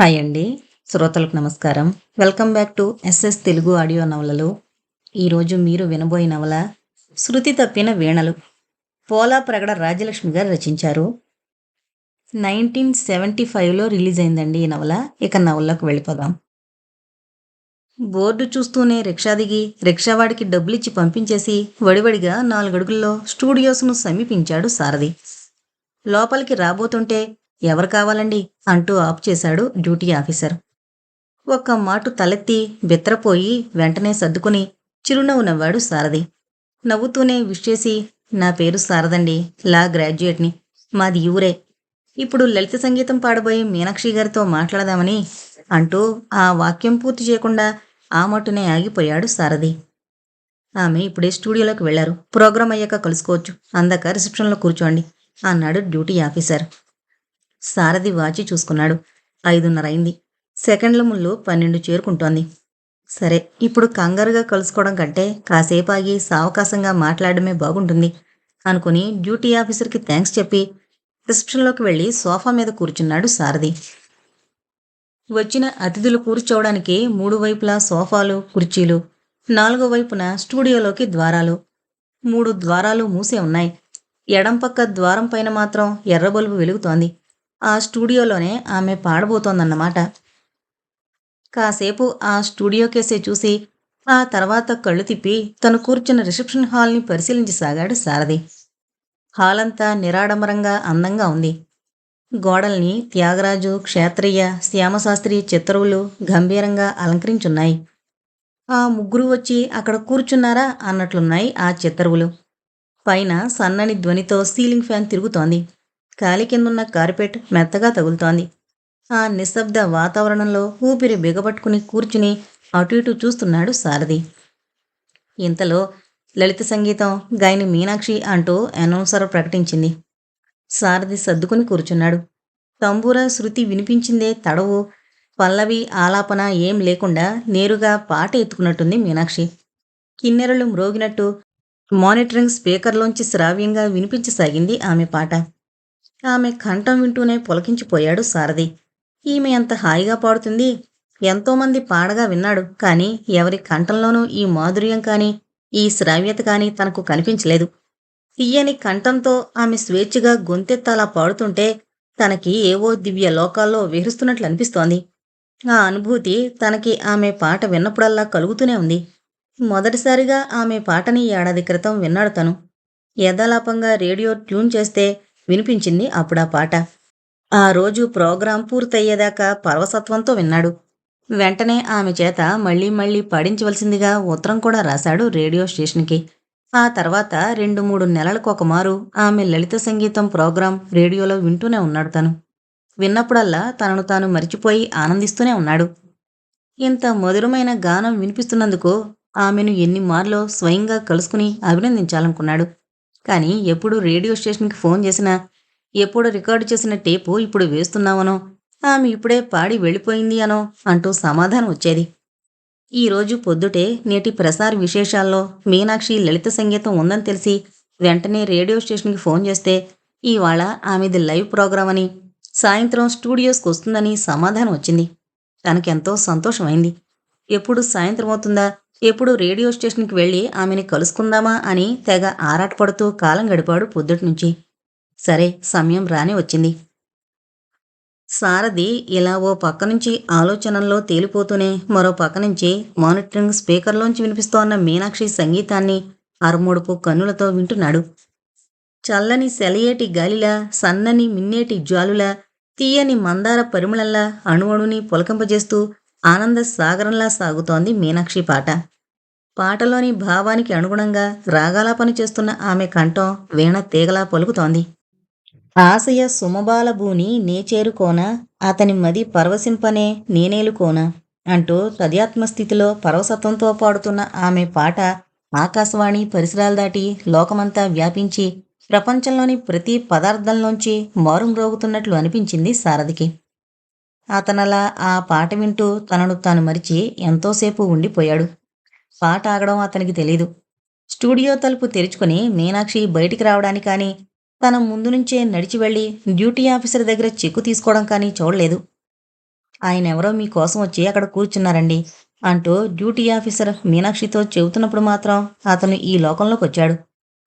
Hi అండి. శ్రోతలకు నమస్కారం. Welcome back to SS Telugu audio నవలలు. ఈరోజు మీరు వినబోయే నవల శృతి తప్పిన వీణలు. పోలా ప్రగడ రాజలక్ష్మి గారు రచించారు. నైన్టీన్ సెవెంటీ ఫైవ్లో రిలీజ్ అయిందండి ఈ నవల. ఇక నవల్లోకి వెళ్ళిపోదాం. బోర్డు చూస్తూనే రిక్షా దిగి రిక్షావాడికి డబ్బులిచ్చి పంపించేసి వడివడిగా నాలుగడుగుల్లో స్టూడియోస్ను సమీపించాడు సారథి. లోపలికి రాబోతుంటే ఎవరు కావాలండి? అంటూ ఆఫ్ చేశాడు డ్యూటీ ఆఫీసర్. ఒక్క మాటు తలెత్తి బెత్తరపోయి వెంటనే సర్దుకుని చిరునవ్వు నవ్వాడు సారథి. నవ్వుతూనే విష్ చేసి నా పేరు సారదండి లా గ్రాడ్యుయేట్ని. మాది ఈ ఊరే. ఇప్పుడు లలిత సంగీతం పాడబోయే మీనాక్షి గారితో మాట్లాడదామని అంటూ ఆ వాక్యం పూర్తి చేయకుండా ఆ మట్టునే ఆగిపోయాడు సారథి. ఆమె ఇప్పుడే స్టూడియోలోకి వెళ్ళారు. ప్రోగ్రాం అయ్యాక కలుసుకోవచ్చు. అందాక రిసెప్షన్లో కూర్చోండి అన్నాడు డ్యూటీ ఆఫీసర్. సారథి వాచి చూసుకున్నాడు. ఐదున్నరైంది సెకండ్ల ముళ్ళు పన్నెండు చేరుకుంటోంది. సరే ఇప్పుడు కంగారుగా కలుసుకోవడం కంటే కాసేపు ఆగి సావకాశంగా మాట్లాడడమే బాగుంటుంది అనుకుని డ్యూటీ ఆఫీసర్కి థ్యాంక్స్ చెప్పి రిసెప్షన్లోకి వెళ్ళి సోఫా మీద కూర్చున్నాడు సారథి. వచ్చిన అతిథులు కూర్చోవడానికి మూడు వైపులా సోఫాలు కుర్చీలు నాలుగో వైపున స్టూడియోలోకి ద్వారాలు మూడు ద్వారాలు మూసే ఉన్నాయి. ఎడం పక్క ద్వారం పైన మాత్రం ఎర్ర బల్బు వెలుగుతోంది. ఆ స్టూడియోలోనే ఆమె పాడబోతోందన్నమాట. కాసేపు ఆ స్టూడియో కేసే చూసి ఆ తర్వాత కళ్ళు తిప్పి తను కూర్చున్న రిసెప్షన్ హాల్ని పరిశీలించసాగాడు సారథి. హాల్ అంతా నిరాడంబరంగా అందంగా ఉంది. గోడల్ని త్యాగరాజు క్షేత్రయ్య శ్యామశాస్త్రి చిత్తరువులు గంభీరంగా అలంకరించున్నాయి. ఆ ముగ్గురు వచ్చి అక్కడ కూర్చున్నారా అన్నట్లున్నాయి ఆ చిత్తరువులు పైన సన్నని ధ్వనితో సీలింగ్ ఫ్యాన్ తిరుగుతోంది. కాలి కిందున్న కార్పెట్ మెత్తగా తగులుతోంది. ఆ నిశ్శబ్ద వాతావరణంలో ఊపిరి బిగపట్టుకుని కూర్చుని అటు ఇటు చూస్తున్నాడు సారథి. ఇంతలో లలిత సంగీతం గాయని మీనాక్షి అంటూ అనౌన్సర్ ప్రకటించింది. సారథి సర్దుకుని కూర్చున్నాడు. తంబూర శృతి వినిపించిందే తడవు. పల్లవి ఆలాపన ఏం లేకుండా నేరుగా పాట ఎత్తుకున్నట్టుంది మీనాక్షి. కిన్నెరలు మ్రోగినట్టు మానిటరింగ్ స్పీకర్లోంచి శ్రావ్యంగా వినిపించసాగింది ఆమె పాట. ఆమె కంఠం వింటూనే పులకించిపోయాడు సారథి. ఈమె ఎంత హాయిగా పాడుతుంది. ఎంతోమంది పాడగా విన్నాడు. కానీ ఎవరి కంఠంలోనూ ఈ మాధుర్యం కానీ ఈ శ్రావ్యత కానీ తనకు కనిపించలేదు. తీయని కంఠంతో ఆమె స్వేచ్ఛగా గొంతెత్తాలా పాడుతుంటే తనకి ఏవో దివ్య లోకాల్లో విహరిస్తున్నట్లు అనిపిస్తోంది. ఆ అనుభూతి తనకి ఆమె పాట విన్నప్పుడల్లా కలుగుతూనే ఉంది. మొదటిసారిగా ఆమె పాటని ఏడాది క్రితం విన్నాడు తను. యథాలాపంగా రేడియో ట్యూన్ చేస్తే వినిపించింది అప్పుడా పాట. ఆ రోజు ప్రోగ్రాం పూర్తయ్యేదాకా పరవసత్వంతో విన్నాడు. వెంటనే ఆమె చేత మళ్ళీ మళ్ళీ పాడించవలసిందిగా ఉత్తరం కూడా రాశాడు రేడియో స్టేషన్కి. ఆ తర్వాత రెండు మూడు నెలలకు ఒకమారు ఆమె లలిత సంగీతం ప్రోగ్రాం రేడియోలో వింటూనే ఉన్నాడు తను. విన్నప్పుడల్లా తనను తాను మరిచిపోయి ఆనందిస్తూనే ఉన్నాడు. ఇంత మధురమైన గానం వినిపిస్తున్నందుకు ఆమెను ఎన్ని మార్లో స్వయంగా కలుసుకుని అభినందించాలనుకున్నాడు. కానీ ఎప్పుడు రేడియో స్టేషన్కి ఫోన్ చేసినా ఎప్పుడు రికార్డు చేసిన టేపు ఇప్పుడు వేస్తున్నామనో ఆమె ఇప్పుడే పాడి వెళ్ళిపోయింది అనో అంటూ సమాధానం వచ్చేది. ఈరోజు పొద్దుటే నేటి ప్రసార విశేషాల్లో మీనాక్షి లలిత సంగీతం ఉందని తెలిసి వెంటనే రేడియో స్టేషన్కి ఫోన్ చేస్తే ఇవాళ ఆమెది లైవ్ ప్రోగ్రాం అని సాయంత్రం స్టూడియోస్కి వస్తుందని సమాధానం వచ్చింది. తనకెంతో సంతోషమైంది. ఎప్పుడు సాయంత్రం అవుతుందా? ఎప్పుడు రేడియో స్టేషన్కి వెళ్ళి ఆమెని కలుసుకుందామా అని తెగ ఆరాటపడుతూ కాలం గడిపాడు పొద్దుటి నుంచి. సరే సమయం రానే వచ్చింది. సారథి ఇలా ఓ పక్క నుంచి ఆలోచనల్లో తేలిపోతూనే మరో పక్క నుంచి మానిటరింగ్ స్పీకర్లోంచి వినిపిస్తోన్న మీనాక్షి సంగీతాన్ని అరమూడుపు కన్నులతో వింటున్నాడు. చల్లని సెలయేటి గాలిలా సన్నని మిన్నేటి జ్వాలులా తీయని మందార పరిమళంలా అణువణుని పులకంపజేస్తూ ఆనంద సాగరంలా సాగుతోంది మీనాక్షి పాట. పాటలోని భావానికి అనుగుణంగా రాగాలాపన చేస్తున్న ఆమె కంఠం వీణ తీగలా పలుకుతోంది. ఆశయ సుమబాల భూని నే చేరుకోన అతని మది పరవశింపనే నేనేలుకోన అంటూ తద్యాత్మ స్థితిలో పరవసత్వంతో పాడుతున్న ఆమె పాట ఆకాశవాణి పరిసరాలు దాటి లోకమంతా వ్యాపించి ప్రపంచంలోని ప్రతి పదార్థంలోంచి మారుమ్రోగుతున్నట్లు అనిపించింది సారథికి. అతనలా ఆ పాట వింటూ తనను తాను మరిచి ఎంతోసేపు ఉండిపోయాడు. పాట ఆగడం అతనికి తెలీదు. స్టూడియో తలుపు తెరుచుకుని మీనాక్షి బయటికి రావడానికి కానీ తన ముందు నుంచే నడిచి వెళ్ళి డ్యూటీ ఆఫీసర్ దగ్గర చెక్కు తీసుకోవడం కానీ చూడలేదు. ఆయన ఎవరో మీకోసం వచ్చి అక్కడ కూర్చున్నారండి అంటూ డ్యూటీ ఆఫీసర్ మీనాక్షితో చెబుతున్నప్పుడు మాత్రం అతను ఈ లోకంలోకి వచ్చాడు.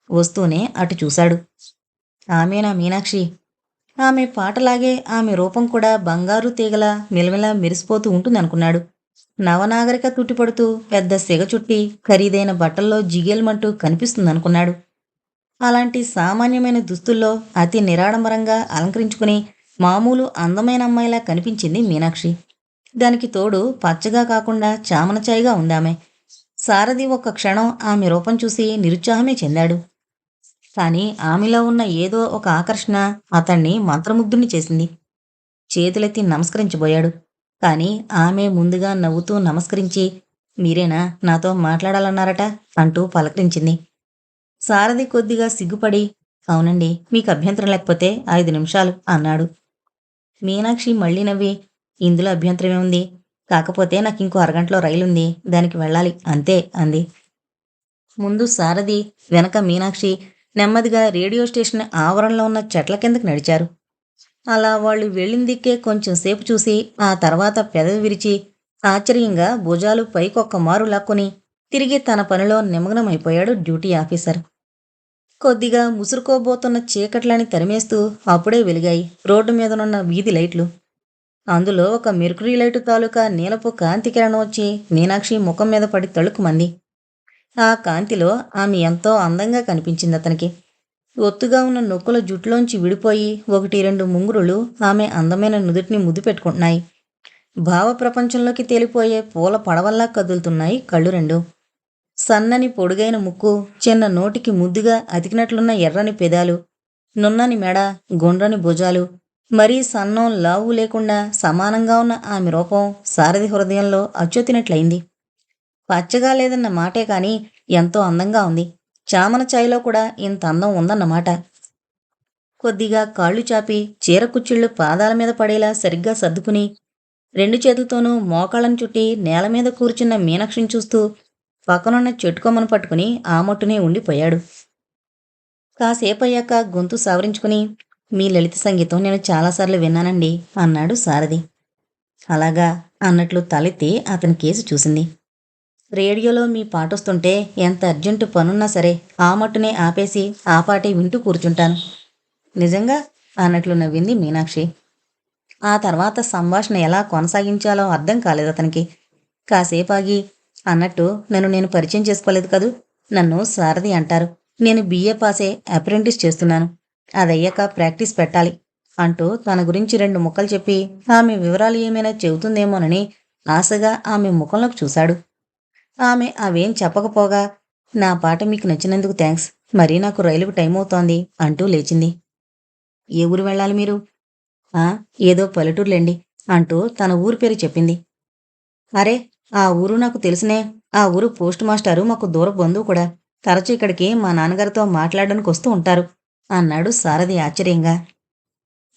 వస్తూనే అటు చూశాడు. ఆమెనా మీనాక్షి? ఆమె పాటలాగే ఆమె రూపం కూడా బంగారు తీగల మిలమిల మెరిసిపోతూ ఉంటుందనుకున్నాడు. నవనాగరిక తుట్టిపడుతూ పెద్ద సిగ చుట్టి ఖరీదైన బట్టల్లో జిగేల్మంటూ కనిపిస్తుందనుకున్నాడు. అలాంటి సామాన్యమైన దుస్తుల్లో అతి నిరాడంబరంగా అలంకరించుకుని మామూలు అందమైన అమ్మాయిలా కనిపించింది మీనాక్షి. దానికి తోడు పచ్చగా కాకుండా చామనచాయిగా ఉందామె. సారథి ఒక్క క్షణం ఆమె రూపం చూసి నిరుత్సాహమే చెందాడు. కానీ ఆమెలో ఉన్న ఏదో ఒక ఆకర్షణ అతన్ని మంత్రముగ్ధుని చేసింది. చేతులెత్తి నమస్కరించబోయాడు. కానీ ఆమె ముందుగా నవ్వుతూ నమస్కరించి మీరేనా? నాతో మాట్లాడాలన్నారట? అంటూ పలకరించింది. సారథి కొద్దిగా సిగ్గుపడి అవునండి మీకు అభ్యంతరం లేకపోతే ఐదు నిమిషాలు అన్నాడు. మీనాక్షి మళ్ళీ నవ్వి ఇందులో అభ్యంతరమే ఉంది. కాకపోతే నాకు ఇంకో అరగంటలో రైలుంది. దానికి వెళ్ళాలి. అంతే అంది. ముందు సారథి వెనక మీనాక్షి నెమ్మదిగా రేడియో స్టేషన్ ఆవరణలో ఉన్న చెట్ల కిందకి నడిచారు. అలా వాళ్ళు వెళ్ళిన దిక్కే కొంచెం సేపు చూసి ఆ తర్వాత పెదవి విరిచి ఆశ్చర్యంగా భుజాలు పైకొక్క మారు లాక్కొని తిరిగి తన పనిలో నిమగ్నమైపోయాడు డ్యూటీ ఆఫీసర్. కొద్దిగా ముసురుకోబోతున్న చీకట్లని తరిమేస్తూ అప్పుడే వెలిగాయి రోడ్డు మీదనున్న వీధి లైట్లు. అందులో ఒక మెర్కురీ లైటు తాలూకా నీలపు కాంతి కిరణం వచ్చి మీనాక్షి ముఖం మీద పడి తళుకుమంది. ఆ కాంతిలో ఆమె ఎంతో అందంగా కనిపించింది అతనికి. ఒత్తుగా ఉన్న నొక్కుల జుట్టులోంచి విడిపోయి ఒకటి రెండు ముంగురులు ఆమె అందమైన నుదుటిని ముద్దు పెట్టుకుంటున్నాయి భావ ప్రపంచంలోకి తేలిపోయే పూల పడవల్లా కదులుతున్నాయి కళ్ళు రెండు. సన్నని పొడుగైన ముక్కు చిన్న నోటికి ముద్దుగా అతికినట్లున్న ఎర్రని పెదాలు నున్నని మెడ గుండ్రని భుజాలు మరీ సన్నం లావు లేకుండా సమానంగా ఉన్న ఆమె రూపం సారథి హృదయంలో అచ్చొత్తినట్లయింది. పచ్చగా లేదన్న మాటే కాని ఎంతో అందంగా ఉంది. చామన ఛాయలో కూడా ఇంత అందం ఉందన్నమాట. కొద్దిగా కాళ్ళు చాపి చీర కుచ్చిళ్ళు పాదాల మీద పడేలా సరిగ్గా సర్దుకుని రెండు చేతులతోనూ మోకాళ్ళను చుట్టి నేల మీద కూర్చున్న మీనాక్షిని చూస్తూ పక్కనున్న చెట్టుకొమ్మను పట్టుకుని ఆ మట్టునే ఉండిపోయాడు. కాసేపయ్యాక గొంతు సవరించుకుని మీ లలిత సంగీతం నేను చాలాసార్లు విన్నానండి అన్నాడు సారథి. అలాగా అన్నట్లు తలెత్తి అతని కేసు చూసింది. రేడియోలో మీ పాటొస్తుంటే ఎంత అర్జెంటు పనున్నా సరే ఆ మట్టునే ఆపేసి ఆ పాటే వింటూ కూర్చుంటాను. నిజంగా అన్నట్లు నవ్వింది మీనాక్షి. ఆ తర్వాత సంభాషణ ఎలా కొనసాగించాలో అర్థం కాలేదు అతనికి. కాసేపాగి అన్నట్టు నన్ను నేను పరిచయం చేసుకోలేదు కదూ? నన్ను సారథి అంటారు. నేను బిఏ పాసే అప్రెంటిస్ చేస్తున్నాను. అదయ్యాక ప్రాక్టీస్ పెట్టాలి అంటూ తన గురించి రెండు ముక్కలు చెప్పి ఆమె వివరాలు ఏమైనా చెబుతుందేమోనని ఆశగా ఆమె ముఖంలోకి చూశాడు. ఆమె అవేం చెప్పకపోగా నా పాట మీకు నచ్చినందుకు థ్యాంక్స్ మరీ నాకు రైలుకు టైం అవుతోంది అంటూ లేచింది. ఏ ఊరు వెళ్ళాలి మీరు? ఆ ఏదో పల్లెటూరులేండి అంటూ తన ఊరు పేరు చెప్పింది. అరే ఆ ఊరు నాకు తెలుసునే. ఆ ఊరు పోస్ట్ మాస్టారు మాకు దూర బంధువు కూడా. తరచూ ఇక్కడికి మా నాన్నగారితో మాట్లాడడానికి వస్తూ ఉంటారు అన్నాడు సారథి ఆశ్చర్యంగా.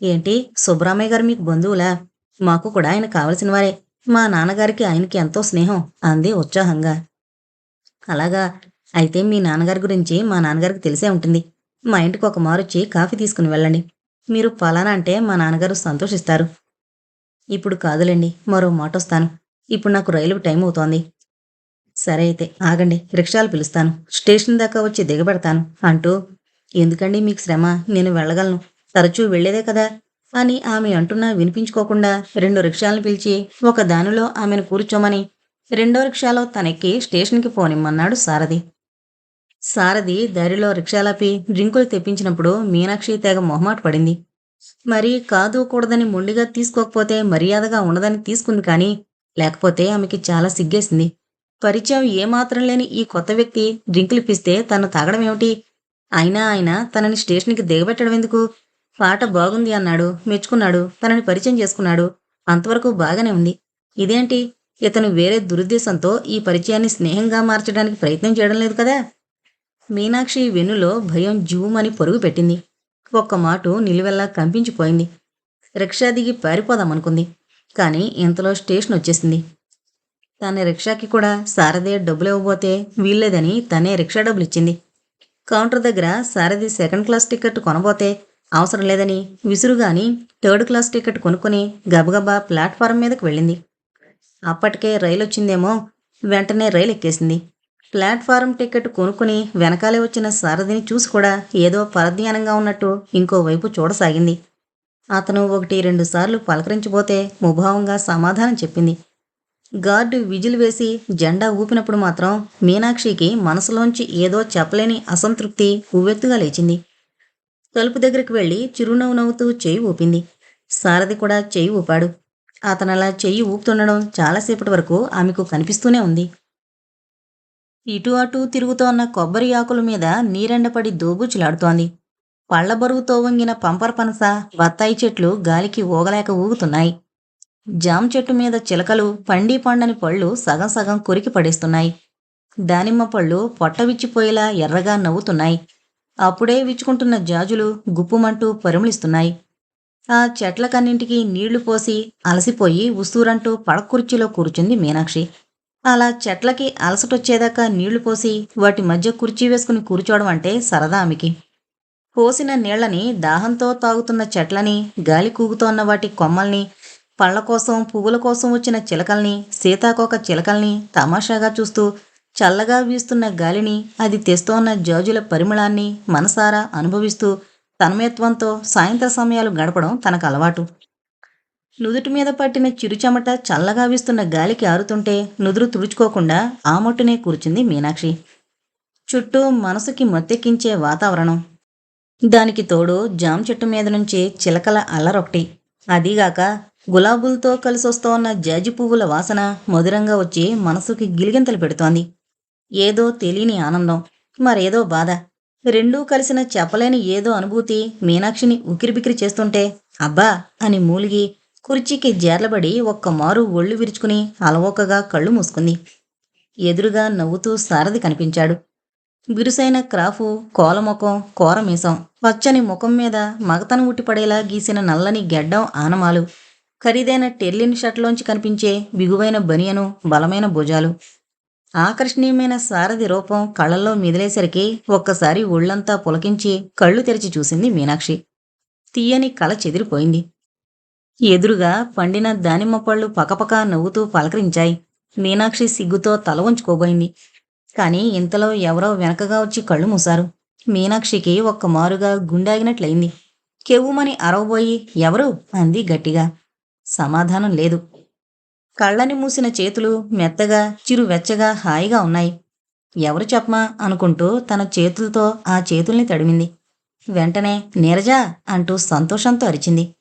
ఏంటి సుబ్రామయ్య గారు మీకు బంధువులా? మాకు కూడా ఆయన కావలసిన వారే. మా నాన్నగారికి ఆయనకి ఎంతో స్నేహం అంది ఉత్సాహంగా. అలాగా అయితే మీ నాన్నగారి గురించి మా నాన్నగారికి తెలిసే ఉంటుంది. మా ఇంటికి ఒక మారొచ్చి కాఫీ తీసుకుని వెళ్ళండి. మీరు పలానా అంటే మా నాన్నగారు సంతోషిస్తారు. ఇప్పుడు కాదులేండి మరో మాట వస్తాను. ఇప్పుడు నాకు రైలు టైం అవుతోంది. సరే అయితే ఆగండి రిక్షాలు పిలుస్తాను. స్టేషన్ దాకా వచ్చి దిగబెడతాను అంటూ ఎందుకండి మీకు శ్రమ? నేను వెళ్ళగలను. తరచూ వెళ్ళేదే కదా. అని ఆమె అంటున్నా వినిపించుకోకుండా రెండు రిక్షాలను పిలిచి ఒక దానిలో ఆమెను కూర్చోమని రెండో రిక్షాలో తనెక్కి స్టేషన్కి పోనిమ్మన్నాడు సారథి. సారథి దారిలో రిక్షాలాపి డ్రింకులు తెప్పించినప్పుడు మీనాక్షి తెగ మొహమాట పడింది. మరి కాదు కూడదని మొండిగా తీసుకోకపోతే మర్యాదగా ఉండదని తీసుకుంది కానీ లేకపోతే ఆమెకి చాలా సిగ్గేసింది. పరిచయం ఏమాత్రం లేని ఈ కొత్త వ్యక్తి డ్రింకులు ఇప్పిస్తే తను తాగడం ఏమిటి అయినా ఆయన తనని స్టేషన్కి దిగబెట్టడం ఎందుకు పాట బాగుంది అన్నాడు మెచ్చుకున్నాడు తనని పరిచయం చేసుకున్నాడు. అంతవరకు బాగానే ఉంది. ఇదేంటి? ఇతను వేరే దురుద్దేశంతో ఈ పరిచయాన్ని స్నేహంగా మార్చడానికి ప్రయత్నం చేయడం లేదు కదా? మీనాక్షి వెన్నులో భయం జూమని పరుగు పెట్టింది. ఒక్క మాటు నిలువెల్లా కంపించిపోయింది. రిక్షా దిగి పారిపోదామనుకుంది కానీ ఇంతలో స్టేషన్ వచ్చేసింది. తన రిక్షాకి కూడా సారథి డబ్బులు ఇవ్వబోతే వీల్లేదని తనే రిక్షా డబ్బులు ఇచ్చింది కౌంటర్ దగ్గర సారథి సెకండ్ క్లాస్ టికెట్ కొనబోతే అవసరం లేదని విసురుగాని థర్డ్ క్లాస్ టికెట్ కొనుక్కొని గబగబా ప్లాట్ఫారం మీదకు వెళ్ళింది. అప్పటికే రైలు వచ్చిందేమో వెంటనే రైలు ఎక్కేసింది ప్లాట్ఫారం టికెట్ కొనుక్కొని వెనకాలే వచ్చిన సారథిని చూసి కూడా ఏదో పరధ్యానంగా ఉన్నట్టు ఇంకోవైపు చూడసాగింది. అతను ఒకటి రెండు సార్లు పలకరించిపోతే ముభావంగా సమాధానం చెప్పింది. గార్డు విజిల్ వేసి జెండా ఊపినప్పుడు మాత్రం మీనాక్షికి మనసులోంచి ఏదో చెప్పలేని అసంతృప్తి ఉవ్వెత్తుగా లేచింది. తలుపు దగ్గరికి వెళ్ళి చిరునవ్వు నవ్వుతూ చేయి ఊపింది. సారథి కూడా చేయి ఊపాడు. అతనలా చెయ్యి ఊపుతుండడం చాలాసేపటి వరకు ఆమెకు కనిపిస్తూనే ఉంది. ఇటు అటు తిరుగుతోన్న కొబ్బరి ఆకుల మీద నీరెండపడి దోబూచులాడుతోంది. పళ్ళ బరువుతో వంగిన పంపర పనస బత్తాయి చెట్లు గాలికి ఊగలేక ఊగుతున్నాయి. జామ చెట్టు మీద చిలకలు పండి పండని పళ్ళు సగం సగం కొరికి పడేస్తున్నాయి. దానిమ్మ పళ్ళు పొట్ట విచ్చిపోయేలా ఎర్రగా నవ్వుతున్నాయి. అప్పుడే విచ్చుకుంటున్న జాజులు గుప్పుమంటూ పరిమళిస్తున్నాయి ఆ చెట్లకన్నింటికి నీళ్ళు పోసి అలసిపోయి ఉస్తూరంటూ పడకుర్చీలో కూర్చుంది మీనాక్షి. అలా చెట్లకి అలసటొచ్చేదాకా నీళ్ళు పోసి వాటి మధ్య కుర్చీ వేసుకుని కూర్చోవడం అంటే సరదా ఆమెకి. పోసిన నీళ్ళని దాహంతో తాగుతున్న చెట్లని గాలి కూగుతోన్న వాటి కొమ్మల్ని పళ్ళ కోసం పువ్వుల కోసం వచ్చిన చిలకల్ని సీతాకోక చిలకల్ని తమాషాగా చూస్తూ చల్లగా వీస్తున్న గాలిని అది తెస్తోన్న జాజుల పరిమళాన్ని మనసారా అనుభవిస్తూ తన్మయత్వంతో సాయంత్ర సమయాలు గడపడం తనకు అలవాటు. నుదుటి మీద పట్టిన చిరుచెమట చల్లగా వీస్తున్న గాలికి ఆరుతుంటే నుదురు తుడుచుకోకుండా ఆ మట్టునే కూర్చుంది మీనాక్షి. చుట్టూ మనసుకి మత్తెక్కించే వాతావరణం. దానికి తోడు జామ చెట్టు మీద నుంచి చిలకల అల్లరొకటి. అదీగాక గులాబులతో కలిసొస్తోన్న జాజి పువ్వుల వాసన మధురంగా వచ్చి మనసుకి గిలిగింతలు పెడుతోంది. ఏదో తెలియని ఆనందం మరేదో బాధ. రెండూ కలిసిన చెప్పలేని ఏదో అనుభూతి మీనాక్షిని ఉకిరిబికిరి చేస్తుంటే అబ్బా అని మూలిగి కుర్చీకి జేర్లబడి ఒక్క మారు ఒళ్ళు విరుచుకుని అలవోకగా కళ్ళు మూసుకుంది. ఎదురుగా నవ్వుతూ సారథి కనిపించాడు. బిరుసైన క్రాఫు కోలముఖం కోరమీసం పచ్చని ముఖం మీద మగతనం ఉట్టిపడేలా గీసిన నల్లని గెడ్డం ఆనమాలు ఖరీదైన టెర్లిన్ షర్ట్లోంచి కనిపించే బిగువైన బనియను బలమైన భుజాలు. ఆకర్షణీయమైన సారథి రూపం కళ్ళల్లో మిదిలేసరికి ఒక్కసారి ఒళ్ళంతా పులకించి కళ్ళు తెరిచి చూసింది మీనాక్షి. తీయని కళ చెదిరిపోయింది. ఎదురుగా పండిన దానిమ్మ పళ్ళు పకపక నవ్వుతూ పలకరించాయి. మీనాక్షి సిగ్గుతో తల వంచుకోబోయింది. కానీ ఇంతలో ఎవరో వెనకగా వచ్చి కళ్ళు మూశారు. మీనాక్షికి ఒక్క మారుగా గుండాగినట్లయింది. కెవ్వుమని అరవబోయి ఎవరు? అంది గట్టిగా. సమాధానం లేదు. కళ్ళని మూసిన చేతులు మెత్తగా చిరువెచ్చగా హాయిగా ఉన్నాయి. ఎవరు చెప్పమా అనుకుంటూ తన చేతులతో ఆ చేతుల్ని తడిమింది. వెంటనే నీరజా అంటూ సంతోషంతో అరిచింది.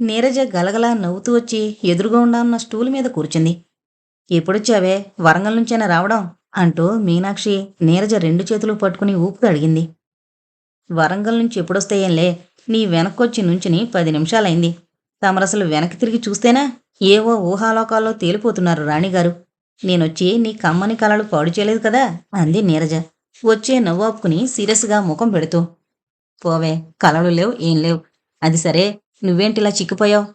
నీరజ గలగలా నవ్వుతూ వచ్చి ఎదురుగా ఉన్న స్టూల్ మీద కూర్చుంది. ఎప్పుడొచ్చావే? వరంగల్ నుంచైనా రావడం? అంటూ మీనాక్షి నీరజ రెండు చేతులు పట్టుకుని ఊపుతూ అడిగింది. వరంగల్ నుంచి ఎప్పుడొస్తాయేంలే నీ వెనక్కొచ్చి నుంచుని పది నిమిషాలైంది. తమరసలు వెనక్కి తిరిగి చూస్తేనా? ఏవో ఊహాలోకాల్లో తేలిపోతున్నారు రాణిగారు. నేనొచ్చి నీ కమ్మని కలలు పాడు చేయలేదు కదా? అంది నీరజ. వచ్చే నవ్వాపుకుని సీరియస్గా ముఖం పెడుతూ. పోవే కలలు లేవు ఏం లేవు. అది సరే నువ్వేంటిలా చిక్కిపోయావు?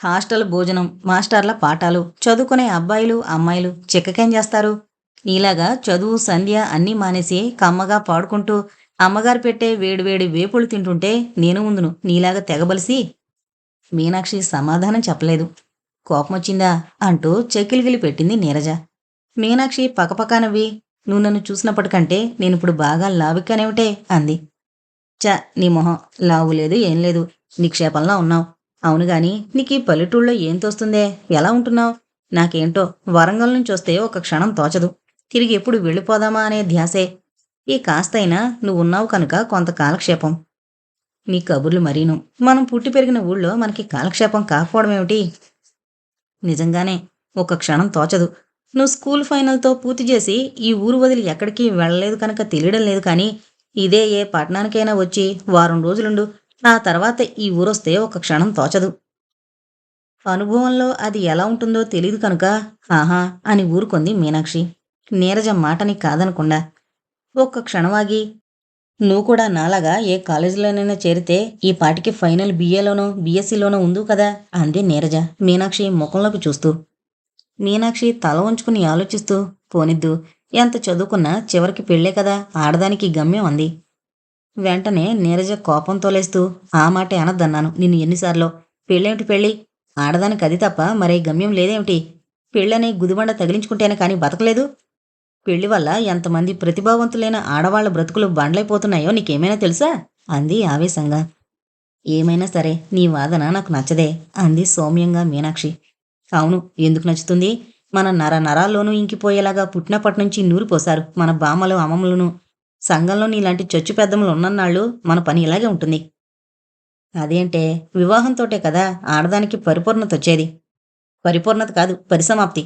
హాస్టల్ భోజనం మాస్టర్ల పాఠాలు చదువుకునే అబ్బాయిలు అమ్మాయిలు చిక్కకేం చేస్తారు? నీలాగా చదువు సంధ్య అన్నీ మానేసి కమ్మగా పాడుకుంటూ అమ్మగారు పెట్టే వేడివేడి వేపులు తింటుంటే నేను ముందును నీలాగా తెగబలిసి మీనాక్షి సమాధానం చెప్పలేదు. కోపం వచ్చిందా అంటూ చెక్కిలిగిలి పెట్టింది నీరజ. మీనాక్షి పకపకానవ్వి నువ్వు నన్ను చూసినప్పటికంటే నేనిప్పుడు బాగా లావిక్కనేమిటే? అంది. చ నీ మొహం లావు లేదు ఏం లేదు. నిక్షేపంలా ఉన్నావు. అవును గాని నీకు ఈ పల్లెటూళ్ళలో ఏం తోస్తుందే? ఎలా ఉంటున్నావు? నాకేంటో వరంగల్ నుంచి వస్తే ఒక క్షణం తోచదు. తిరిగి ఎప్పుడు వెళ్ళిపోదామా అనే ధ్యాసే. ఈ కాస్తైనా నువ్వు ఉన్నావు కనుక కొంత కాలక్షేపం. నీ కబుర్లు మరీను. మనం పుట్టి పెరిగిన ఊళ్ళో మనకి కాలక్షేపం కాకపోవడం ఏమిటి? నిజంగానే ఒక క్షణం తోచదు. నువ్వు స్కూల్ ఫైనల్తో పూర్తి చేసి ఈ ఊరు వదిలి ఎక్కడికి వెళ్ళలేదు కనుక తెలియడం లేదు కానీ ఇదే ఏ పట్టణానికైనా వచ్చి వారం రోజులుండు. ఆ తర్వాత ఈ ఊరొస్తే ఒక క్షణం తోచదు. అనుభవంలో అది ఎలా ఉంటుందో తెలియదు కనుక ఆహా అని ఊరుకుంది మీనాక్షి. నీరజ మాటని కాదనకుండా. ఒక్క క్షణమాగి నువ్వు కూడా నాలాగా ఏ కాలేజీలోనైనా చేరితే ఈ పాటికి ఫైనల్ బీఏలోనో బీఎస్సీలోనో ఉందు కదా? అంది నీరజ మీనాక్షి ముఖంలోకి చూస్తూ. మీనాక్షి తల ఉంచుకుని ఆలోచిస్తూ పోనిద్దు ఎంత చదువుకున్నా చివరికి పెళ్ళే కదా ఆడదానికి గమ్యం అంది. వెంటనే నీరజ కోపంతో లేస్తూ ఆ మాటే అనద్దన్నాను నిన్ను ఎన్నిసార్లు. పెళ్ళేమిటి పెళ్ళి? ఆడదానికి అది తప్ప మరే గమ్యం లేదేమిటి? పెళ్ళని గుదిబండ తగిలించుకుంటేనే కానీ బతకలేదు? పెళ్ళి వల్ల ఎంతమంది ప్రతిభావంతులైన ఆడవాళ్ళ బ్రతుకులు బండ్లైపోతున్నాయో నీకేమైనా తెలుసా? అంది ఆవేశంగా. ఏమైనా సరే నీ వాదన నాకు నచ్చదే అంది సౌమ్యంగా మీనాక్షి. అవును ఎందుకు నచ్చుతుంది? మన నర నరాల్లోనూ ఇంకిపోయేలాగా పుట్టినప్పటి నుంచి నూరిపోశారు మన బామ్మలు అమ్మమ్మలను. సంఘంలో నీలాంటి చొచ్చు పెద్దములు ఉన్నన్నాళ్ళు మన పని ఇలాగే ఉంటుంది. అదేంటే వివాహంతోటే కదా ఆడదానికి పరిపూర్ణత వచ్చేది. పరిపూర్ణత కాదు పరిసమాప్తి.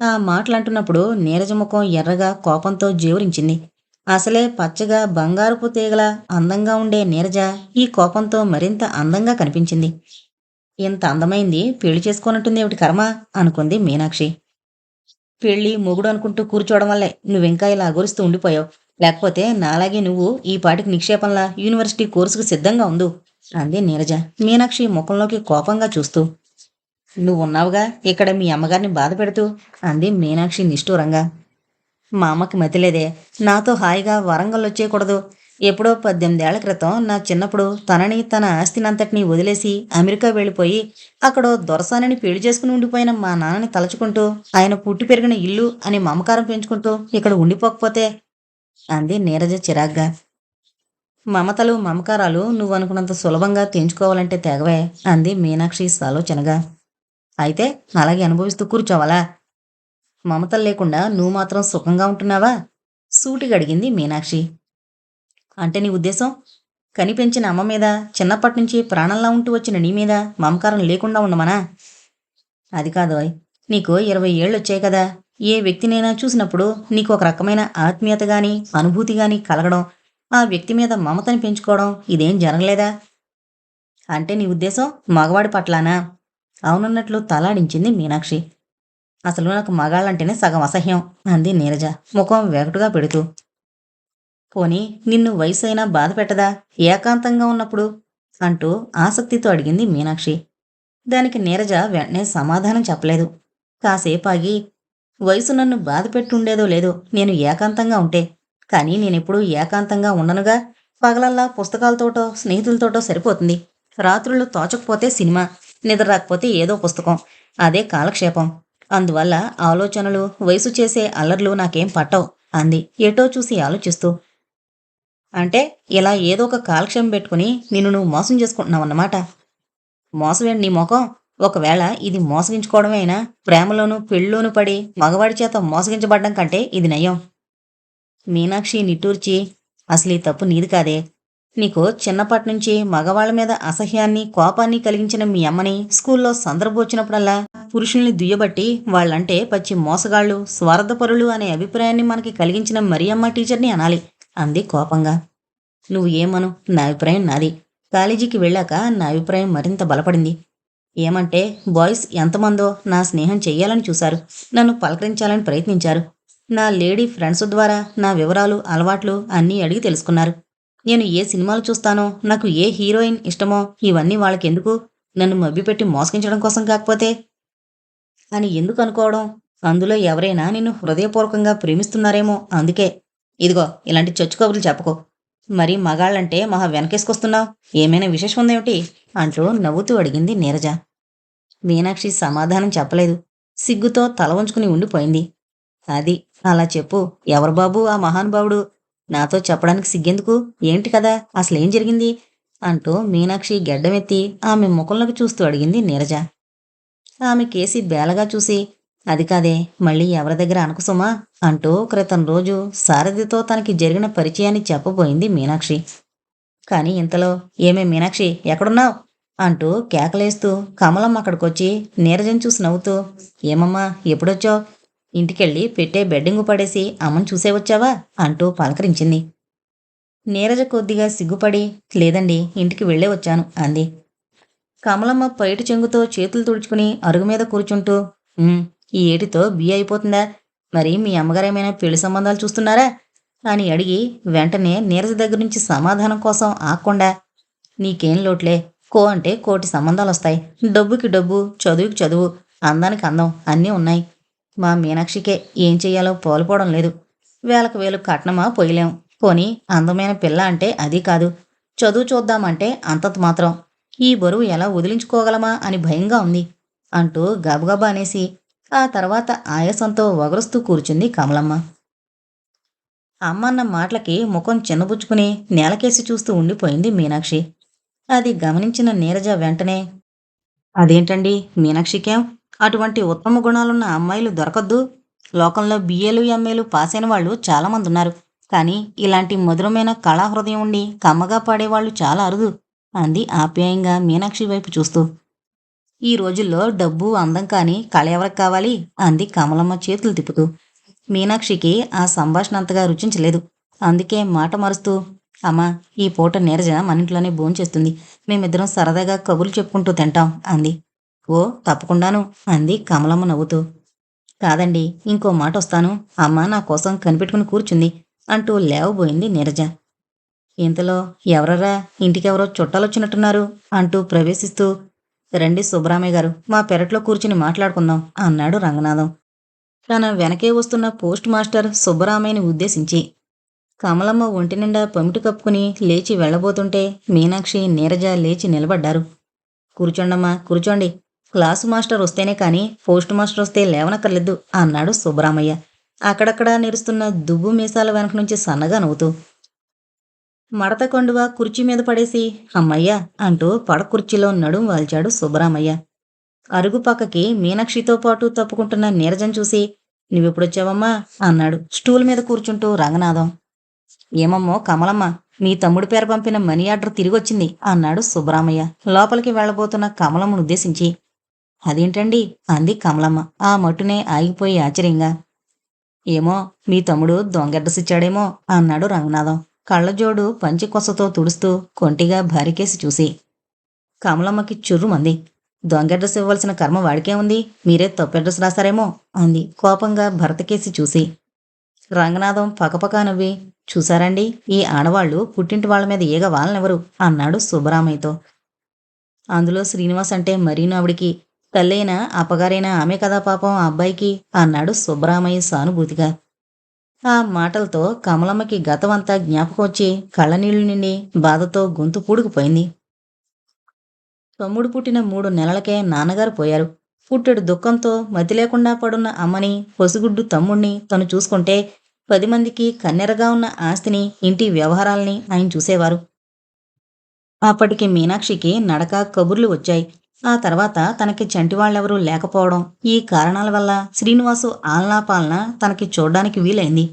ఆ మాటలంటున్నప్పుడు నీరజముఖం ఎర్రగా కోపంతో జీవరించింది. అసలే పచ్చగా బంగారుపు తీగల అందంగా ఉండే నీరజ ఈ కోపంతో మరింత అందంగా కనిపించింది. ఇంత అందమైంది పెళ్ళి చేసుకున్నట్టుంది ఏమిటి కర్మ? అనుకుంది మీనాక్షి. పెళ్ళి మొగుడు అనుకుంటూ కూర్చోవడం వల్లే నువ్వింకా ఇలా అగురుస్తూ ఉండిపోయావు. లేకపోతే నాలాగే నువ్వు ఈ పాటికి నిక్షేపంలా యూనివర్సిటీ కోర్సుకు సిద్ధంగా ఉండు అంది నీరజ. మీనాక్షి ముఖంలోకి కోపంగా చూస్తూ. నువ్వున్నావుగా? ఇక్కడ మీ అమ్మగారిని బాధ పెడుతూ? అంది మీనాక్షి నిష్ఠూరంగా. మా అమ్మకి మతిలేదే నాతో హాయిగా వరంగల్ వచ్చేయకూడదు. ఎప్పుడో పద్దెనిమిదేళ్ళ క్రితం నా చిన్నప్పుడు తనని తన ఆస్తినంతటినీ వదిలేసి అమెరికా వెళ్ళిపోయి అక్కడో దొరసానని పెళ్ళి చేసుకుని ఉండిపోయిన మా నాన్నని తలుచుకుంటూ ఆయన పుట్టి పెరిగిన ఇల్లు అని మమకారం పెంచుకుంటూ ఇక్కడ ఉండిపోకపోతే? అంది నీరజ చిరాగ్గా. మమతలు మమకారాలు నువ్వు అనుకున్నంత సులభంగా తెంచుకోవాలంటే తెగవే అంది మీనాక్షి సాలోచనగా. అయితే అలాగే అనుభవిస్తూ కూర్చోవాలా? మమతలు లేకుండా నువ్వు మాత్రం సుఖంగా ఉంటున్నావా? సూటిగా అడిగింది మీనాక్షి. అంటే నీ ఉద్దేశం? కనిపించిన అమ్మ మీద చిన్నప్పటి నుంచి ప్రాణంలా ఉంటూ వచ్చిన నీ మీద మమకారం లేకుండా ఉండమనా? అది కాదోయ్ నీకు ఇరవై ఏళ్ళు వచ్చాయి కదా. ఏ వ్యక్తినైనా చూసినప్పుడు నీకు ఒక రకమైన ఆత్మీయత కానీ అనుభూతి కానీ కలగడం ఆ వ్యక్తి మీద మమతని పెంచుకోవడం ఇదేం జరగలేదా? అంటే నీ ఉద్దేశం మగవాడి పట్లానా? అవునన్నట్లు తలాడించింది మీనాక్షి. అసలు నాకు మగాళ్ళంటేనే సగం అసహ్యం అంది నీరజ ముఖం వెగటుగా పెడుతూ. పోనీ నిన్ను వయసు అయినా బాధ పెట్టదా? ఏకాంతంగా ఉన్నప్పుడు? అంటూ ఆసక్తితో అడిగింది మీనాక్షి. దానికి నీరజ వెంటనే సమాధానం చెప్పలేదు. కాసేపు ఆగి వయసు నన్ను బాధ పెట్టుండేదో లేదో నేను ఏకాంతంగా ఉంటే కానీ నేనెప్పుడూ ఏకాంతంగా ఉండనుగా? పగలల్లా పుస్తకాలతోటో స్నేహితులతోటో సరిపోతుంది. రాత్రులు తోచకపోతే సినిమా. నిద్ర రాకపోతే ఏదో పుస్తకం. అదే కాలక్షేపం. అందువల్ల ఆలోచనలు వయసు చేసే అల్లర్లు నాకేం పట్టవు అంది. ఎటో చూసి ఆలోచిస్తూ. అంటే ఇలా ఏదో ఒక కాలక్షేపం పెట్టుకుని నిన్ను నువ్వు మోసం చేసుకుంటున్నావన్నమాట మోసమేంటి నీ ముఖం? ఒకవేళ ఇది మోసగించుకోవడమే అయినా ప్రేమలోనూ పెళ్ళిలోనూ పడి మగవాడి చేత మోసగించబడ్డం కంటే ఇది నయం. మీనాక్షి నిట్టూర్చి అసలు ఈ తప్పు నీది కాదే. నీకు చిన్నప్పటి నుంచి మగవాళ్ళ మీద అసహ్యాన్ని కోపాన్ని కలిగించిన మీ అమ్మని స్కూల్లో సందర్భం వచ్చినప్పుడల్లా పురుషుల్ని దుయ్యబట్టి వాళ్ళంటే పచ్చి మోసగాళ్ళు స్వార్థపరులు అనే అభిప్రాయాన్ని మనకి కలిగించిన మరియమ్మ టీచర్ని అనాలి. అంది కోపంగా. నువ్వు ఏమను? నా అభిప్రాయం నాది. కాలేజీకి వెళ్ళాక నా అభిప్రాయం మరింత బలపడింది. ఏమంటే బాయ్స్ ఎంతమందో నా స్నేహం చెయ్యాలని చూశారు. నన్ను పలకరించాలని ప్రయత్నించారు. నా లేడీ ఫ్రెండ్స్ ద్వారా నా వివరాలు అలవాట్లు అన్నీ అడిగి తెలుసుకున్నారు. నేను ఏ సినిమాలు చూస్తానో నాకు ఏ హీరోయిన్ ఇష్టమో ఇవన్నీ వాళ్ళకెందుకు? నన్ను మభ్యపెట్టి మోసగించడం కోసం కాకపోతే? అని ఎందుకు అనుకోవడం? అందులో ఎవరైనా నిన్ను హృదయపూర్వకంగా ప్రేమిస్తున్నారేమో అందుకే. ఇదిగో ఇలాంటి చొచ్చు కబుర్లు చెప్పకు. మరి మగాళ్ళంటే మహా వెనకేసుకొస్తున్నావు? ఏమైనా విశేషం ఉందేమిటి? అంటూ నవ్వుతూ అడిగింది నీరజ. మీనాక్షి సమాధానం చెప్పలేదు. సిగ్గుతో తల వంచుకుని ఉండిపోయింది. అది అలా చెప్పు. ఎవరు బాబు ఆ మహానుభావుడు? నాతో చెప్పడానికి సిగ్గెందుకు? ఏంటి కదా? అసలేం జరిగింది? అంటూ మీనాక్షి గెడ్డమెత్తి ఆమె ముఖంలోకి చూస్తూ అడిగింది నీరజ. ఆమె కేసి బేలగా చూసి అది కాదే మళ్ళీ ఎవరి దగ్గర అనుకుసుమా అంటూ క్రితం రోజు సారథితో తనకి జరిగిన పరిచయాన్ని చెప్పబోయింది మీనాక్షి. కాని ఇంతలో ఏమే మీనాక్షి ఎక్కడున్నావు? అంటూ కేకలేస్తూ కమలం అక్కడికొచ్చి నీరజం చూసి నవ్వుతూ ఏమమ్మా ఎప్పుడొచ్చావు? ఇంటికెళ్ళి పెట్టే బెడ్డింగు పడేసి అమ్మని చూసే వచ్చావా? అంటూ పలకరించింది. నీరజ కొద్దిగా సిగ్గుపడి లేదండి ఇంటికి వెళ్ళే వచ్చాను అంది. కమలమ్మ పైటి చెంగుతో చేతులు తుడుచుకుని అరుగు మీద కూర్చుంటూ ఈ ఏటితో బి అయిపోతుందా? మరి మీ అమ్మగారేమైనా పెళ్ళి సంబంధాలు చూస్తున్నారా? అని అడిగి వెంటనే నీరజ దగ్గర నుంచి సమాధానం కోసం ఆకుండా నీకేం లోట్లే కో అంటే కోటి సంబంధాలు వస్తాయి డబ్బుకి డబ్బు చదువుకి చదువు అందానికి అందం అన్నీ ఉన్నాయి. మా మీనాక్షికే ఏం చెయ్యాలో పోలుపోవడం లేదు. వేలకు వేలు కట్నమా పోయలేం. పోని అందమైన పిల్ల అంటే అది కాదు. చదువు చూద్దామంటే అంతంత మాత్రం. ఈ బరువు ఎలా వదిలించుకోగలమా అని భయంగా ఉంది అంటూ గబగబా అనేసి ఆ తర్వాత ఆయాసంతో వగరుస్తూ కూర్చుంది కమలమ్మ. అమ్మన్న మాటలకి ముఖం చిన్నబుచ్చుకుని నేలకేసి చూస్తూ ఉండిపోయింది మీనాక్షి. అది గమనించిన నీరజ వెంటనే అదేంటండి మీనాక్షికేం? అటువంటి ఉత్తమ గుణాలున్న అమ్మాయిలు దొరకద్దు. లోకంలో బిఏలు ఎంఏలు పాస్ అయిన వాళ్ళు చాలామంది ఉన్నారు. కానీ ఇలాంటి మధురమైన కళాహృదయం ఉండి కమ్మగా పాడేవాళ్ళు చాలా అరుదు అంది ఆప్యాయంగా మీనాక్షి వైపు చూస్తూ. ఈ రోజుల్లో డబ్బు అందం కానీ కళ ఎవరికి కావాలి? అంది కమలమ్మ చేతులు తిప్పుతూ. మీనాక్షికి ఆ సంభాషణ అంతగా రుచించలేదు. అందుకే మాట మరుస్తూ అమ్మా ఈ పూట నీరజ మన ఇంట్లోనే భోంచేస్తుంది. మేమిద్దరం సరదాగా కబుర్లు చెప్పుకుంటూ తింటాం అంది. ఓ తప్పకుండాను అంది కమలమ్మ నవ్వుతూ. కాదండి ఇంకో మాట వస్తాను. అమ్మ నా కోసం కనిపెట్టుకుని కూర్చుంది అంటూ లేవబోయింది నీరజ. ఇంతలో ఎవరరా ఇంటికెవరో చుట్టాలొచ్చినట్టున్నారు అంటూ ప్రవేశిస్తూ. రండి సుబ్రామయ్య గారు మా పెరట్లో కూర్చుని మాట్లాడుకుందాం అన్నాడు రంగనాథం. తన వెనకే వస్తున్న పోస్ట్ మాస్టర్ సుబ్బరామయ్యని ఉద్దేశించి. కమలమ్మ ఒంటి నిండా పమిటి కప్పుకుని లేచి వెళ్ళబోతుంటే మీనాక్షి నీరజ లేచి నిలబడ్డారు. కూర్చోండమ్మా కూర్చోండి క్లాసు మాస్టర్ వస్తేనే కానీ పోస్ట్ మాస్టర్ వస్తే లేవనక్కర్లేదు అన్నాడు సుబ్బరామయ్య. అక్కడక్కడ నిరుస్తున్న దుబ్బు మీసాల వెనక నుంచి సన్నగా నవ్వుతూ మడత కొండువ కుర్చీ మీద పడేసి అమ్మయ్య అంటూ పడ కుర్చీలో నడుం వాల్చాడు సుబ్బరామయ్య. అరుగు పక్కకి మీనాక్షితో పాటు తప్పుకుంటున్న నీరజం చూసి నువ్వెప్పుడొచ్చావమ్మా? అన్నాడు స్టూల్ మీద కూర్చుంటూ రంగనాథం. ఏమమ్మో కమలమ్మ మీ తమ్ముడి పేరు పంపిన మనీ ఆర్డర్ తిరిగొచ్చింది అన్నాడు సుబ్బరామయ్య. లోపలికి వెళ్ళబోతున్న కమలమ్మను ఉద్దేశించి అదేంటండి? అంది కమలమ్మ. ఆ మట్టునే ఆగిపోయి ఆశ్చర్యంగా. ఏమో మీ తమ్ముడు దొంగడ్రస్ ఇచ్చాడేమో అన్నాడు రంగనాథం. కళ్ళజోడు పంచి కొసతో తుడుస్తూ కొంటిగా భారీకేసి చూసి. కమలమ్మకి చుర్రుమంది. దొంగడ్రస్ ఇవ్వాల్సిన కర్మ వాడికే ఉంది. మీరే తప్పెడ్రస్ రాశారేమో అంది కోపంగా భరతకేసి చూసి. రంగనాథం పకపకా నవ్వి చూసారండి ఈ ఆడవాళ్ళు పుట్టింటి వాళ్ళ మీద ఏగ వాళ్ళనెవరు అన్నాడు సుబ్బరామయ్యతో. అందులో శ్రీనివాస్ అంటే మరీను ఆవిడికి తల్లైనా అప్పగారైనా ఆమె కదా పాపం ఆ అబ్బాయికి అన్నాడు సుబ్బరామయ్య సానుభూతిగా. ఆ మాటలతో కమలమ్మకి గతమంతా జ్ఞాపకం వచ్చి కళ్ళనీళ్ళు నిండి బాధతో గొంతు పూడుకుపోయింది. తమ్ముడు పుట్టిన మూడు నెలలకే నాన్నగారు పోయారు. పుట్టెడు దుఃఖంతో మతి లేకుండా పడున్న అమ్మని పొసుగుడ్డు తమ్ముణ్ణి తను చూసుకుంటే పది మందికి కన్నెరగా ఉన్న ఆస్తిని ఇంటి వ్యవహారాల్ని ఆయన చూసేవారు. అప్పటికి మీనాక్షికి నడక కబుర్లు వచ్చాయి. ఆ తర్వాత తనకి చంటివాళ్ళెవరూ లేకపోవడం ఈ కారణాల వల్ల శ్రీనివాసు ఆలనా పాలన తనకి చూడ్డానికి వీలైంది.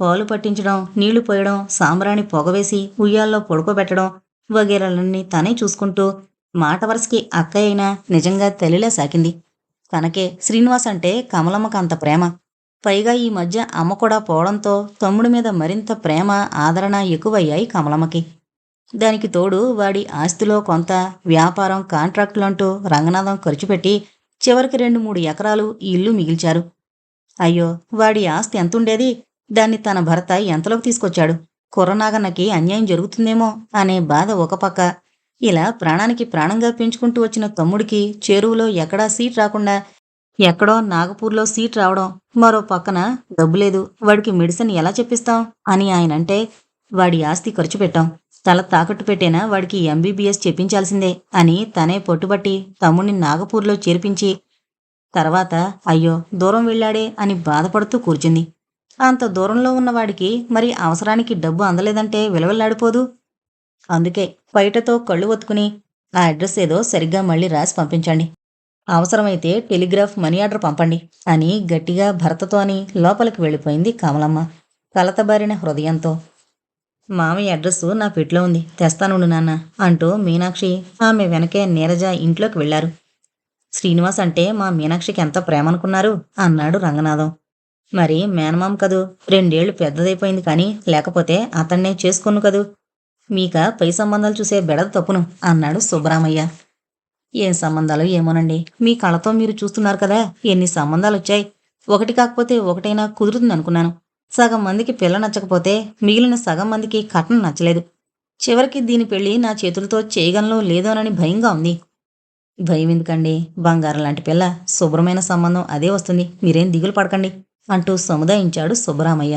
పాలు పట్టించడం నీళ్ళు పోయడం సాంబ్రాణి పొగవేసి ఉయ్యాల్లో పడుకోబెట్టడం వగేరాలన్నీ తనే చూసుకుంటూ మాట వరసకి అక్క అయినా నిజంగా తల్లిలా సాకింది తనకే శ్రీనివాస్ అంటే కమలమ్మకు అంత ప్రేమ. పైగా ఈ మధ్య అమ్మ కూడా పోవడంతో తమ్ముడి మీద మరింత ప్రేమ ఆదరణ ఎక్కువయ్యాయి కమలమ్మకి. దానికి తోడు వాడి ఆస్తిలో కొంత వ్యాపారం కాంట్రాక్టులంటూ రంగనాథం ఖర్చు పెట్టి చివరికి రెండు మూడు ఎకరాలు ఈ ఇల్లు మిగిల్చారు. అయ్యో వాడి ఆస్తి ఎంతుండేది? దాన్ని తన భర్త ఎంతలోకి తీసుకొచ్చాడు? కుర్రనాగన్నకి అన్యాయం జరుగుతుందేమో అనే బాధ ఒక పక్క. ఇలా ప్రాణానికి ప్రాణంగా పెంచుకుంటూ వచ్చిన తమ్ముడికి చెరువులో ఎక్కడా సీట్ రాకుండా ఎక్కడో నాగపూర్లో సీట్ రావడం మరో పక్కన డబ్బు లేదు. వాడికి మెడిసిన్ ఎలా చెప్పిస్తాం? అని ఆయన అంటే వాడి ఆస్తి ఖర్చు పెట్టాం. తల తాకట్టు పెట్టేనా వాడికి ఎంబీబీఎస్ చెప్పించాల్సిందే అని తనే పొట్టుబట్టి తమ్ముణ్ణి నాగపూర్లో చేర్పించి తర్వాత అయ్యో దూరం వెళ్ళాడే అని బాధపడుతూ కూర్చుంది. అంత దూరంలో ఉన్నవాడికి మరి అవసరానికి డబ్బు అందలేదంటే విలవెల్లాడిపోదు. అందుకే బయటతో కళ్ళు ఒత్తుకుని ఆ అడ్రస్ ఏదో సరిగ్గా మళ్ళీ రాసి పంపించండి. అవసరమైతే టెలిగ్రాఫ్ మనీ ఆర్డర్ పంపండి అని గట్టిగా భర్తతో అని లోపలికి వెళ్ళిపోయింది కమలమ్మ. కలతబారిన హృదయంతో మామయ్య అడ్రస్ నా పెట్లో ఉంది. తెస్తానుండు నాన్న అంటూ మీనాక్షి ఆమె వెనకే నీరజ ఇంట్లోకి వెళ్ళారు శ్రీనివాస్ అంటే మా మీనాక్షికి ఎంత ప్రేమ అనుకున్నారు అన్నాడు రంగనాథం. మరి మేనమామ కదూ? రెండేళ్ళు పెద్దదైపోయింది కానీ లేకపోతే అతన్నే చేసుకొను కదూ? మీక పై సంబంధాలు చూసే బెడద తప్పును అన్నాడు సుబ్బరామయ్య. ఏం సంబంధాలు ఏమోనండి? మీ కళతో మీరు చూస్తున్నారు కదా ఎన్ని సంబంధాలు వచ్చాయి ఒకటి కాకపోతే ఒకటైనా కుదురుతుంది అనుకున్నాను సగం మందికి పిల్ల నచ్చకపోతే మిగిలిన సగం మందికి కట్నం నచ్చలేదు. చివరికి దీని పెళ్ళి నా చేతులతో చేయగలను లేదోనని భయంగా ఉంది. భయం ఎందుకండి? బంగారం లాంటి పిల్ల శుభ్రమైన సంబంధం అదే వస్తుంది. మీరేం దిగులు పడకండి అంటూ సముదాయించాడు సుబ్బరామయ్య.